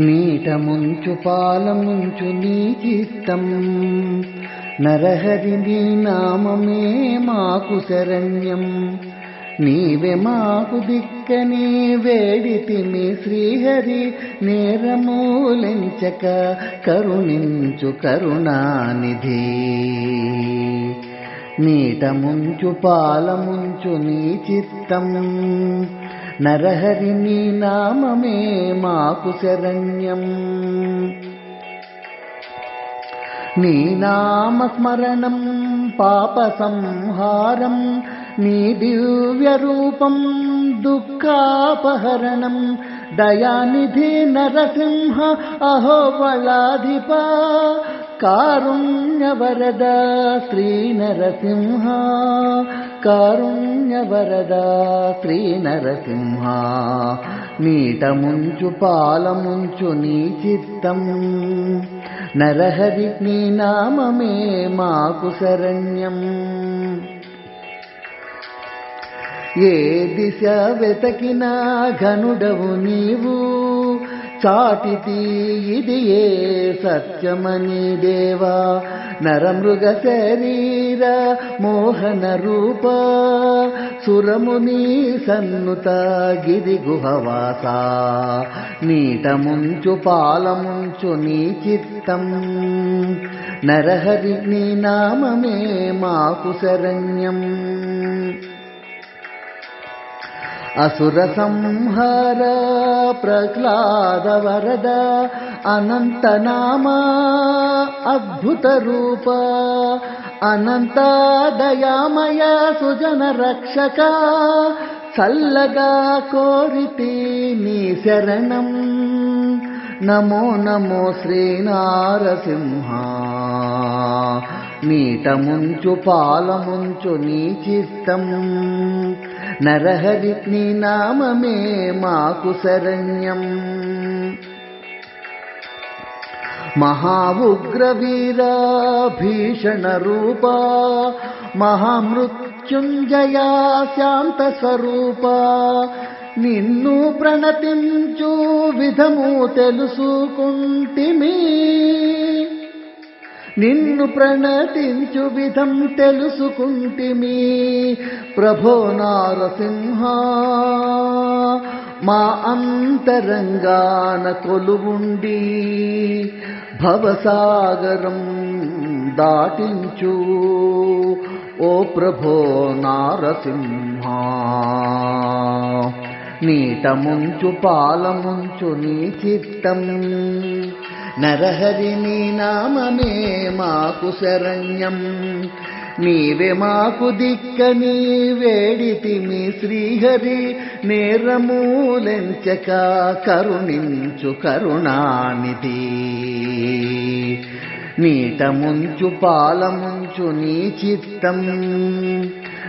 నీట ముంచు పాలముంచు నీ చిత్తం నరహరి నీ నామమే మాకు శరణ్యం. నీవే మాకు దిక్కని వేడితిమి శ్రీహరి నేరమూలించక కరుణించు కరుణానిధి. నీట ముంచు పాలముంచు నీ చిత్తం నరహరి నీ నామమే మాకు శరణ్యం. నీ నామస్మరణం పాప సంహారం నీ దివ్య రూపం దుఃఖాపహరణం దయానిధి నరసింహ అహోబళాధిప కారుణ్యవరద శ్రీ నరసింహ కారుణ్యవరద శ్రీ నరసింహ నీటముంచు పాలముంచు నీ చిత్తం నరహరి నీ నామమే మాకు శరణ్యం. ఏ దిశ వెతకినా ఘనుడవు నీవు? చాటితి ఇది ఏ సత్యమని దేవా? నరమృగ శరీర మోహన రూప సురముని సన్నుత గిరి గుహవాస. నీటముంచు పాలముంచు నీ చిత్తం. నరహరి నీ నామమే మాకు శరణ్యం. అసుర సంహార ప్రహ్లాద వరద అనంత నామ అద్భుత రూప అనంత దయామయ సుజన రక్షక చల్లగా కోరితి నీ శరణం. నమో నమో శ్రీనారసింహ. నీట ముంచు పాలముంచు నీచిత్తం నరహరి నీ నామమే మాకు శరణ్యం. మహాఉగ్రవీర భీషణ రూప మహామృత్యుంజయ శాంత స్వరూప నిన్ను ప్రణతించు విధము తెలుసుకుంటిమి. నిన్ను ప్రణతించు విధం తెలుసుకుంటిమి. ప్రభో నారసింహ మా అంతరంగాన కొలువుండి. భవసాగరం దాటించు ఓ ప్రభో నారసింహ. నీట ముంచు పాలముంచు నీ చిత్తం. నరహరి నీ నామమే మాకు శరణ్యం. నీవే మాకు దిక్కని వేడితిమి శ్రీహరి. నేరమూలెంచక కరుణించు కరుణానిధి. నీట ముంచు పాలముంచు నీ చిత్తం.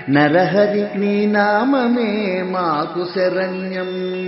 నరహరి నీ నామమే మాకు శరణ్యం.